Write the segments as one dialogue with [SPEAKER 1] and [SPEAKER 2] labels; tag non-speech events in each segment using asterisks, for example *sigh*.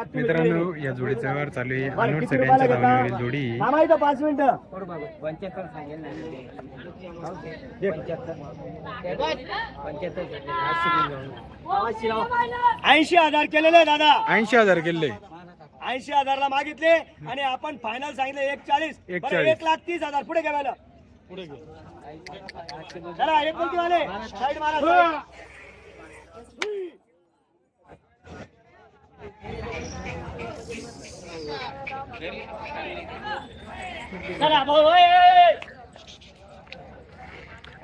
[SPEAKER 1] जाती
[SPEAKER 2] मित्रांनो या जोडीचा व्यवहार चालू आहे.
[SPEAKER 1] किती
[SPEAKER 2] सर यांच्या
[SPEAKER 1] घेता?
[SPEAKER 2] धावणीवरील जोडी.
[SPEAKER 1] थांबा इथं पाच मिनिटं.
[SPEAKER 3] पंच्याहत्तर सांगेल.
[SPEAKER 1] ऐंशी हजार केलेले दादा.
[SPEAKER 2] ऐंशी हजार किल्ले
[SPEAKER 1] ऐंशी हजारला मागितले आणि आपण फायनल सांगितले एक चाळीस
[SPEAKER 2] एक
[SPEAKER 1] बरं,
[SPEAKER 2] चाळीस.
[SPEAKER 1] एक लाख तीस हजार पुढे घ्यायला चला एक कोणती वाले. साईड मारा साईड.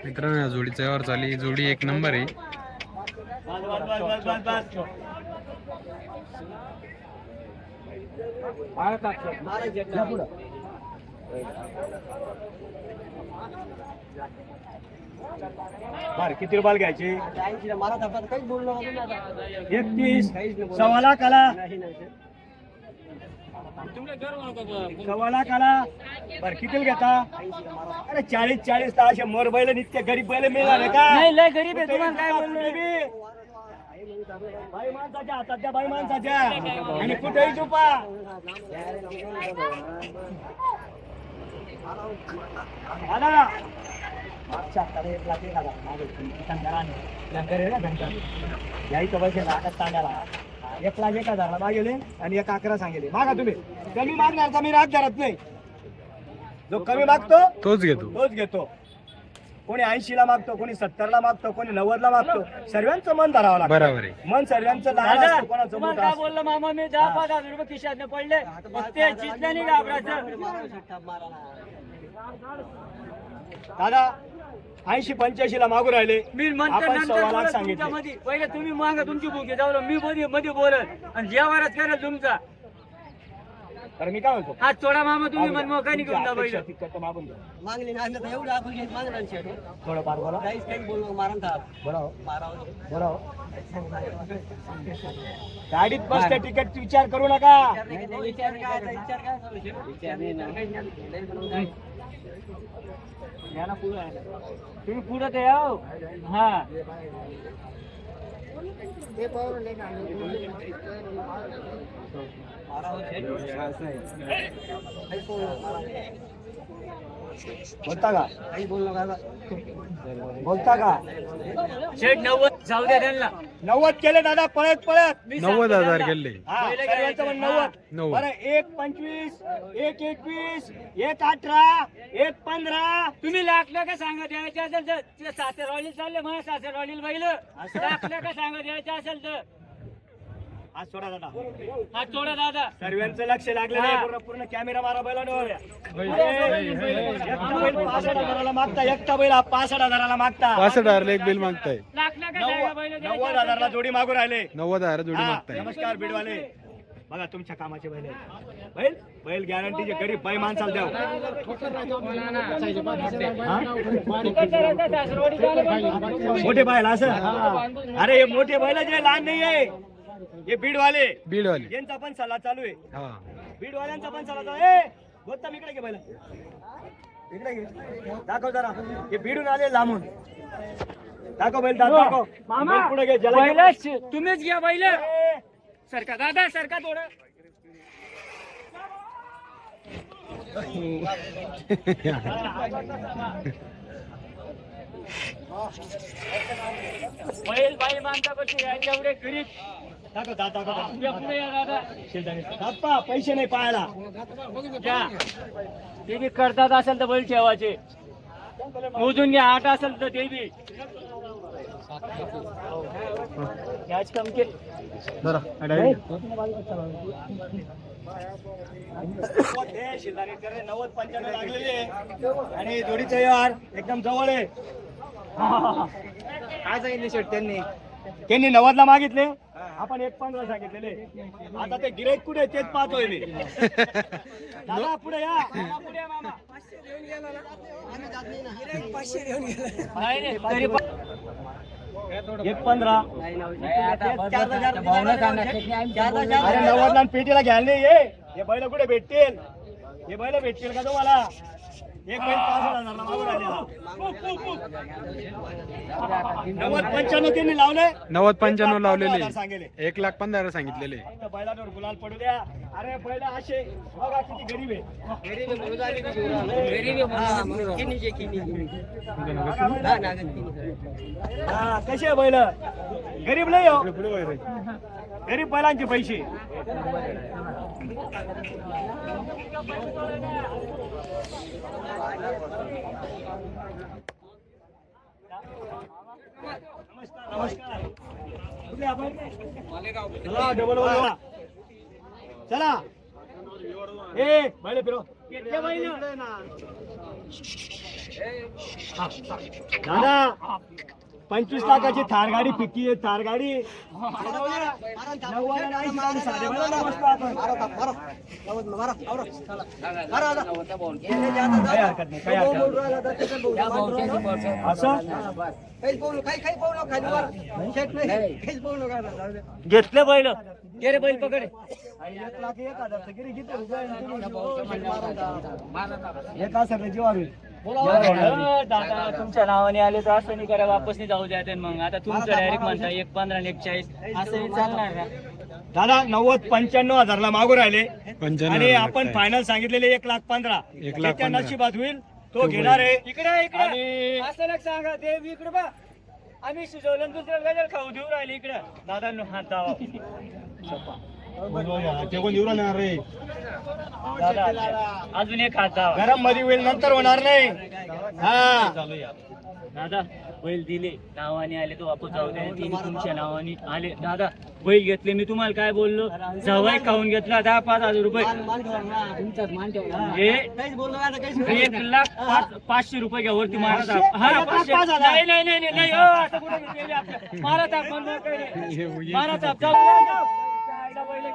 [SPEAKER 2] मित्रांनो या जोडीचा व्यवहार चालू जोडी एक नंबर आहे.
[SPEAKER 1] बरं किती रुपयाला घ्यायची एकतीस सव्वा लाख आला. लाख आला बरं किती घेता? अरे चाळीस चाळीस तर असे मोर बैल इतके गरीब बैल मिळाले का?
[SPEAKER 3] नाही लय गरीब आहे तुम्हाला काय बोललो.
[SPEAKER 1] बाई माणसाच्या त्या बाई माणसाच्या. आणि कुठेही चुपा दादा मागच्या हप्त्याला एक लाख एक हजार. मागे शंकराने. शंकर आहे ना शंकर. यायचं पैसे लाखात सांगायला एक लाख एक हजारला मागेले आणि एक अकरा सांगेले. मागा तुम्ही. कमी मागणार मी राग धरत नाही. जो कमी मागतो
[SPEAKER 2] तोच घेतो.
[SPEAKER 1] तोच घेतो. कोणी ऐंशी ला मागतो कोणी सत्तर ला मागतो कोणी नव्वद ला मागतो. सर्वांचं मन धरावं लागतं.
[SPEAKER 2] बरोबर आहे.
[SPEAKER 1] मन सर्वांचं लहान असतं, कोणाचं
[SPEAKER 3] तुम्हाला
[SPEAKER 1] मोठं
[SPEAKER 3] काय
[SPEAKER 1] असतं.
[SPEAKER 3] बोललं मामा? मी दहा पाच हजार रुपये खिशात पडले. मग ते चिंता नाही घाबरायचं.
[SPEAKER 1] दादा ऐंशी पंच्याऐंशी ला मागू राहिले
[SPEAKER 3] मी म्हणतो
[SPEAKER 1] आपण
[SPEAKER 3] नंतर
[SPEAKER 1] सव्वा लाख
[SPEAKER 3] बोलत
[SPEAKER 1] सांगितले
[SPEAKER 3] तुमच्यामध्ये पहिले तुम्ही मागा तुमची भूकी जाऊ मी मध्ये मध्ये बोलत आणि जेवारच करेल तुमचा
[SPEAKER 1] तर मी काय म्हणतो
[SPEAKER 3] हात सोडा मामा तुम्ही मन मोकानी घेऊन जा
[SPEAKER 1] तर मागून घ्या.
[SPEAKER 4] मागणी नाही तर एवढं आपण घेत मागणार शेट
[SPEAKER 1] थोडं बोला
[SPEAKER 4] काहीच काही मारण
[SPEAKER 1] बोला हो.
[SPEAKER 4] मारावं
[SPEAKER 1] बोला हो. गाडीत बसते तिकीट विचार करू नका
[SPEAKER 4] विचार काय आता, विचार काय चालू आहे? विचार नाही ना.
[SPEAKER 3] या ना पुढं. तुम्ही पुढे ते याव हा
[SPEAKER 4] मारावं शेट.
[SPEAKER 1] बोलता का? बोलता का?
[SPEAKER 3] नव्वद. जाऊ द्या त्यांना.
[SPEAKER 1] नव्वद केले दादा पळत पळत.
[SPEAKER 3] मी
[SPEAKER 2] नव्वद हजार
[SPEAKER 3] करायचं.
[SPEAKER 1] नव्वद.
[SPEAKER 2] नव्वद.
[SPEAKER 1] बरं एक पंचवीस एक एकवीस एक अठरा एक पंधरा.
[SPEAKER 3] तुम्ही लाखल्या का सांगा द्यायचे असेल तर? ते सासरवाडी चालले माझ्या सासरवाडीला बैल. लाखल्या का सांगा द्यायचे असेल तर?
[SPEAKER 1] आज सोडा दादा.
[SPEAKER 3] सोडा दादा.
[SPEAKER 1] सर्वांचं लक्ष लागलेलं आहे
[SPEAKER 3] हा.
[SPEAKER 1] पूर्ण पूर्ण कॅमेरा मारा एकटा बैल पासष्ट हजाराला मागता. एकटा बैल हा पासष्ट हजाराला मागता.
[SPEAKER 2] पासष्ट हजारला एक बिल मागताय.
[SPEAKER 1] नव्वद हजारला जोडी मागू राहिले.
[SPEAKER 2] नव्वद हजार जोडी
[SPEAKER 1] हा,
[SPEAKER 2] मागताय.
[SPEAKER 1] नमस्कार बीडवाले. बघा तुमच्या कामाचे बैल. बैल? बैल गॅरंटीचे गरीब बाई माणसाला द्या मोठे बैल असं? अरे हे मोठे बैल जे लहान नाही आहे हे बीडवाले.
[SPEAKER 2] बीडवाले.
[SPEAKER 1] यांचा पण सल्ला चालू आहे.
[SPEAKER 2] हा.
[SPEAKER 1] बीडवाल्यांचा पण सल्ला चालू आहे. गोत्तम इकडे घे बैल इकडे घे. दाखव जरा. हे बीडून आले लांबून. दाखव बैल दाखव. दाखव
[SPEAKER 3] मामा
[SPEAKER 1] बैल पुढे घे जला
[SPEAKER 3] बैल. तुम्हीच घ्या बैल
[SPEAKER 1] ए,
[SPEAKER 3] सरका दादा सरका थोडं. बैल बाई माणसा कशी एवढे गरीब. दादा
[SPEAKER 1] पैसे नाही पाहायला.
[SPEAKER 3] ते बी करतात असेल तर बैल ठेवायचे. मोजून घ्या आठ असेल तर ते बी याच कम के
[SPEAKER 1] नव्वद पंच्याण्णव लागलेले आहे. आणि जोडीचं यार एकदम जवळ आहे.
[SPEAKER 4] काय सांगितले शेट त्यांनी.
[SPEAKER 1] त्यांनी नव्वदला मागितले. आपण एक पंधरा सांगितलेले. आता ते गिराईक कुठे तेच पाहतोय मी. *laughs* दादा पुढे या. मामा, पुढे मामा. एक पंधरा.
[SPEAKER 4] चार हजार
[SPEAKER 1] अरे पेटीला घ्यायला नाही ये. हे बैल कुठे भेटतील? हे बैल भेटतील का तुम्हाला? एक बैल मागून नव्वद पंच्याण्णव त्यांनी लावले.
[SPEAKER 2] नव्वद पंच्याण्णव
[SPEAKER 1] हजार
[SPEAKER 2] लावलेले.
[SPEAKER 1] सांगेले.
[SPEAKER 2] एक लाख पंधरा सांगितलेले.
[SPEAKER 1] फक्त बैलांवर गुलाल पडू द्या. अरे बैल असे बघा किती गरीब आहे. कसे बैल? गरीब नाही हो. गरीब बैलांचे पैसे. चला. डबल चला. ए बैल फिरो. दादा. पंचवीस लाखाची थार गाडी आहे थार गाडी. असं?
[SPEAKER 3] घेतले बैल गे रे बैल पकडे
[SPEAKER 1] एक लाख एक हजार किती? एक हजार
[SPEAKER 3] दादा तुमच्या नावाने आले तर असं नाही करा वापस नाही जाऊ द्या ते मग आता तुमचं डायरेक्ट म्हणता एक पंधरा एक चाळीस असं नाही चालणार ना
[SPEAKER 1] दादा नव्वद पंच्याण्णव हजारला मागू राहिले आणि
[SPEAKER 2] हजार
[SPEAKER 1] आपण. फायनल सांगितलेले एक लाख पंधरा
[SPEAKER 2] एक लाख.
[SPEAKER 1] नशिबात होईल तो घेणार आहे
[SPEAKER 3] इकडे इकडे
[SPEAKER 1] आणि-
[SPEAKER 3] असं सांगा देव इकडे बा आम्ही शिजवलं आणि दुसऱ्या गजल खाऊ देऊ राहिले इकडं. दादांनो हात दावा. *laughs* दादा अजून एक दावा
[SPEAKER 1] गरममध्ये होईल नंतर होणार नाही. हा.
[SPEAKER 3] दादा बैल दिले. नावाने आले तो वापस जाऊ तिने तुमच्या नावाने आले. दादा बैल घेतले. मी तुम्हाला काय बोललो? जवाई खाऊन घेतला दहा पाच हजार रुपये. हे एक लाख पाच- पाचशे रुपये घ्या वरती मारा ताप. हा,
[SPEAKER 1] एक लाख
[SPEAKER 3] पाचशे.
[SPEAKER 1] पाच हजार.
[SPEAKER 3] नाही नाही नाही नाही, हो, असं कुठं घेतलेलं आपलं. मारा ताप म्हणलं काही नाही. मारा ताप जाऊ.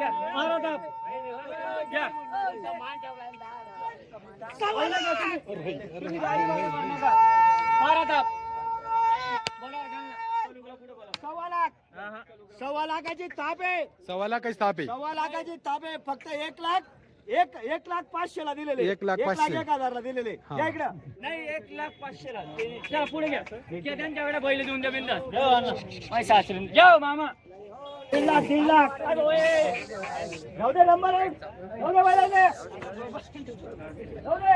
[SPEAKER 3] घ्या. मारा ताप घ्या. मारू ताप बोला.
[SPEAKER 1] सव्वा लाख. सव्वा लाखाची ताप आहे
[SPEAKER 2] सव्वा लाख स्थाप आहे
[SPEAKER 1] सव्वा लाखाची ताप आहे फक्त एक लाख एक एक लाख पाचशे ला दिलेले.
[SPEAKER 2] एक लाख पाचशे.
[SPEAKER 1] एक हजारला दिलेले.
[SPEAKER 2] हा.
[SPEAKER 1] या इकडं.
[SPEAKER 3] नाही एक लाख पाचशे ला चला, पुढे घ्या. घ्या, त्यांच्याकडे बैल देऊन द्या बिंदास. पैसा असेल जाऊ मामा.
[SPEAKER 1] तीन लाख तीन लाख.
[SPEAKER 3] अरे ओये.
[SPEAKER 1] जाऊ दे नंबर एक. जाऊ दे बैलाचे. जाऊ दे.